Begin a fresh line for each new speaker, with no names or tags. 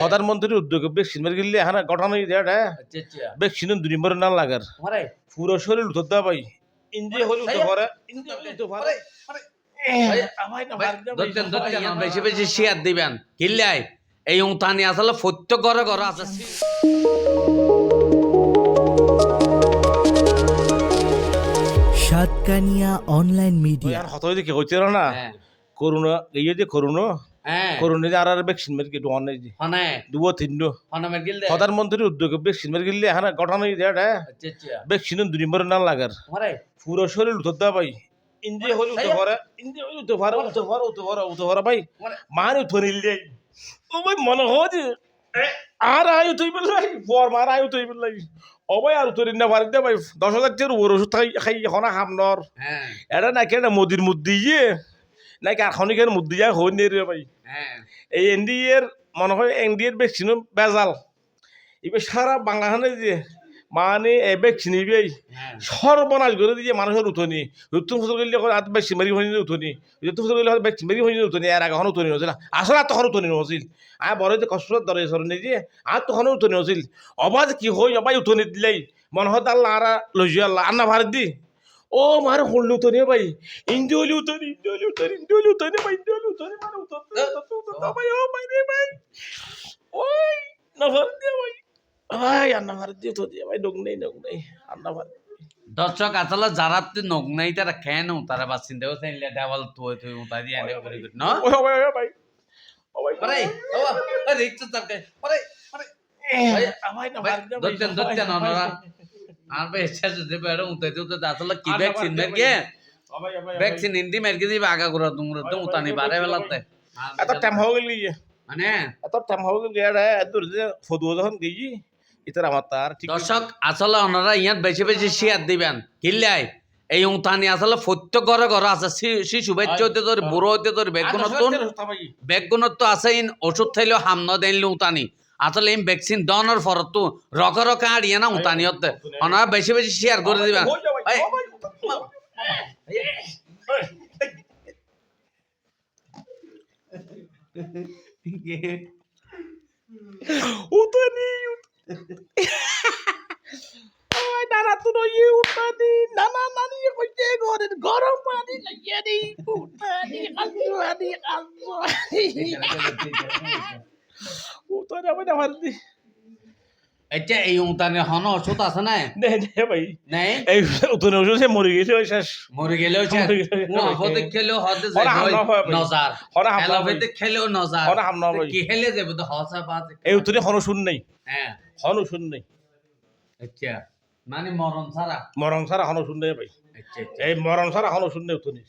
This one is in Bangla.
প্রধানমন্ত্রীর উদ্যোগে ভ্যাকসিন মেরে গেলে এখন গঠন হয়ে যায়
আচ্ছা আচ্ছা।
ভ্যাকসিন দুই নম্বর না লাগার। পুরো শরীর উঠতে দেওয়া ভাই। ইন্দ্রিয় হলে উঠতে পারে হলে উঠতে দে
বেশি বেশি শেয়ার দিবেন। কিল্লাই এই উতানি আসলে সত্য করে করে আছে
সাতকানিয়া অনলাইন মিডিয়া
আর হত কি হইতে না।
হ্যাঁ।
করোনা এই যে করোনা করোনা যে আর আর ভ্যাকসিন মেরে অনেক
হনে।
দুবো তিনটো।
হনে মের গিল দে
প্রধানমন্ত্রীর উদ্যোগে ভ্যাকসিন মেরে গেলে হয়ে যায়
আচ্ছা আচ্ছা।
ভ্যাকসিন দুই নম্বর না লাগার। পুরো শরীর উঠতে ভাই। ইন্দ্রিয় হলে উঠতে পারে। ইন্দ্রিয় হলে উঠতে পারে উঠতে পারে উঠতে পারে উঠতে পারে ভাই।
মারে
মার উঠে নিলে। ও ভাই মনে হয় যে আর আয়ু তুই বললাই বর মার আয়ু তুই বললাই ও ভাই আর তুই না পারি দে ভাই দশ হাজার টাকার ওর ওষুধ খাই খাই এখন হামনর
হ্যাঁ।
এটা নাকি মোদির মুদ্দি ইয়ে নাকি এখনই কেন মুদ্দি যায় হই নে রে ভাই এই এনডিএর মনে হয় এনডিএর ভ্যাকসিন বেজাল। এবার সারা বাংলাখানে যে মানে এ ভ্যাকসিন
হ্যাঁ।
সর্বনাশ করে দিয়ে মানুষের উঠনি ঋতু ফসল করলে এখন আত বেশি মেরি হয়নি উঠনি ঋতু ফসল করলে বেশি মেরি হয়নি উঠনি আর আগে উঠনি হচ্ছিল আসলে আর তখন উঠনি হচ্ছিল আর বড় যে কষ্ট ধরে সরনি যে আর তখন উঠনি হচ্ছিল অবাজ কি হই অবাই উঠনি দিলেই। মনে হয় আল্লাহ আর লইছি আল্লাহ আন্না ভারত দি। ও মার হল্লু উঠনি ভাই। ইন্দি হলি উঠনি ইন্দি হলি উঠনি ইন্দি হলি উঠনি ভাই ইন্দি হলি উঠনি মানে উঠনি ভাই ও ভাই রে ভাই। ওই না ভারত দিয়ে ভাই। ভাই আন্না ভারত দিয়ে তো দিয়ে ভাই ডোক নেই ডোক নেই আন্না ভারত
দর্শক আসলে যারা তুই নগ নাই তারা কেন তারা বা চিন্তা করছে ইলে দেওয়াল তুই তুই উতাই দিয়ে আনে করে ন?
ও ভাই ও ভাই। ও ভাই
মারে ও আরে ইচ্ছা তাকে মারে মারে
আমায় না
ভাই,
মার দে ভাই
ধরতেন, ধরতেন ওনারা। আর বে ইচ্ছা যদি বেড়ে আসলে কি ভ্যাকসিন
আবার
মের কে
ও ভাই ও ভাই
ভ্যাকসিন হিন্দি মের কে দিবে আগা করে তোমরা তো উতানি বারে বেলাতে।
এত টাইম হয়ে গেলি
মানে?
এত টাইম হয়ে গেলি এটা এত যে ফদু যখন গেছি ইতার আমার তার
দর্শক আসলে ওনারা ইয়াত বেশি বেশি শেয়ার দিবেন। কিল্লাই এই উতানি আসলে সত্য করে করে আছে। শি- শিশু বাচ্চা হইতে তোর বুড়ো হইতে তোর বেগুনত বেগুনত আছে ইন ওষুধ থাইলেও হামন দেনলে উতানি আসলে এই ভ্যাকসিন দনের ফরত তো রক রক আড়িয়ে না উতানি হতে ওনারা বেশি বেশি শেয়ার করে দিবেন
উতানি নানা তুই ওই উতানি নানা নানি কইছে ঘরে গরম পানি লাগিয়ে দি উতানি আমি না
আচ্ছা এই উতানি হন ওষুধ আছে না
নে নে ভাই।
নাই?
এই উতানি ওষুধ সে মরে গেছে ওই শেষ।
মরে গেলেও
শেষ।
হতে খেলেও হতে। নজার।
হরা হামলা।
খেলেও নজার।
হরা হামলা
কি খেলে যাবে? তো হসা পাত
এই উতানি হনো শুন নাই।
হ্যাঁ।
হনো শুন নাই।
আচ্ছা। মানে মরণ ছাড়া।
মরণ ছাড়া হনো শুন নাই ভাই।
আচ্ছা আচ্ছা।
এই মরণ ছাড়া হনো শুন নাই উতানি।